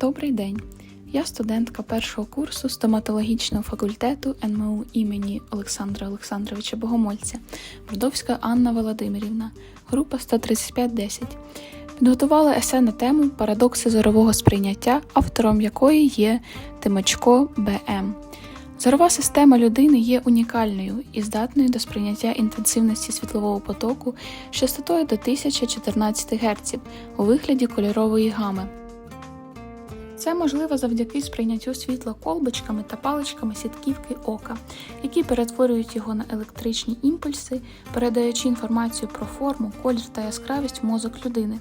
Добрий день. Я студентка першого курсу стоматологічного факультету НМУ імені Олександра Олександровича Богомольця, Врдовська Анна Володимирівна, група 13510. Підготувала есе на тему Парадокси зорового сприйняття, автором якої є Тимочко Б.М. Зорова система людини є унікальною і здатною до сприйняття інтенсивності світлового потоку з частотою до 1014 Гц у вигляді кольорової гами. Це можливо завдяки сприйняттю світла колбочками та паличками сітківки ока, які перетворюють його на електричні імпульси, передаючи інформацію про форму, колір та яскравість в мозок людини.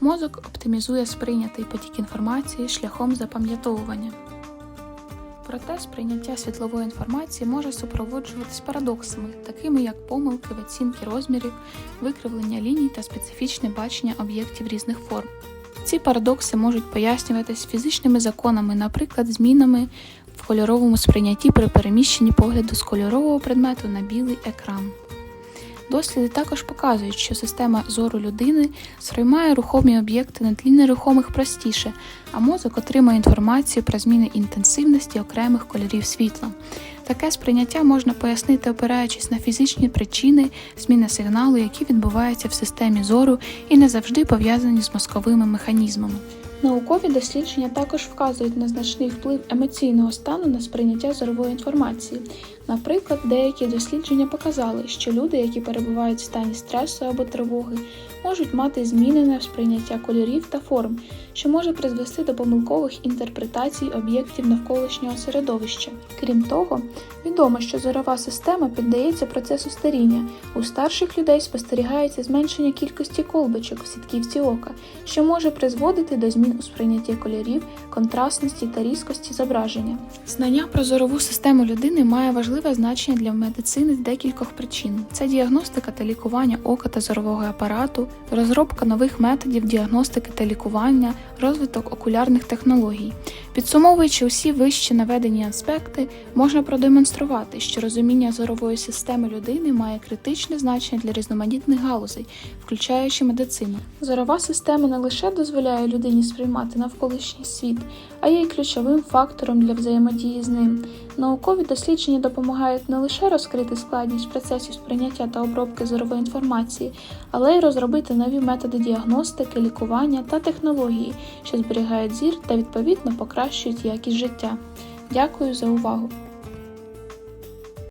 Мозок оптимізує сприйнятий потік інформації шляхом запам'ятовування. Проте сприйняття світлової інформації може супроводжуватись парадоксами, такими як помилки в оцінки розмірів, викривлення ліній та специфічне бачення об'єктів різних форм. Ці парадокси можуть пояснюватись фізичними законами, наприклад, змінами в кольоровому сприйнятті при переміщенні погляду з кольорового предмету на білий екран. Досліди також показують, що система зору людини сприймає рухомі об'єкти на тлі нерухомих простіше, а мозок отримує інформацію про зміни інтенсивності окремих кольорів світла. Таке сприйняття можна пояснити, опираючись на фізичні причини зміни сигналу, які відбуваються в системі зору і не завжди пов'язані з мозковими механізмами. Наукові дослідження також вказують на значний вплив емоційного стану на сприйняття зорової інформації. Наприклад, деякі дослідження показали, що люди, які перебувають в стані стресу або тривоги, можуть мати змінене сприйняття кольорів та форм, що може призвести до помилкових інтерпретацій об'єктів навколишнього середовища. Крім того, відомо, що зорова система піддається процесу старіння. У старших людей спостерігається зменшення кількості колбочок в сітківці ока, що може призводити до змін у сприйнятті кольорів, контрастності та різкості зображення. Знання про зорову систему людини має важливе значення для медицини з декількох причин: це діагностика та лікування ока та зорового апарату, розробка нових методів діагностики та лікування, розвиток окулярних технологій. Підсумовуючи усі вище наведені аспекти, можна продемонструвати, що розуміння зорової системи людини має критичне значення для різноманітних галузей, включаючи медицину. Зорова система не лише дозволяє людині сприймати навколишній світ, а є й ключовим фактором для взаємодії з ним. Наукові дослідження допомагають не лише розкрити складність процесів сприйняття та обробки зорової інформації, але й розробити нові методи діагностики, лікування та технології, що зберігають зір та відповідно покращують якість життя. Дякую за увагу!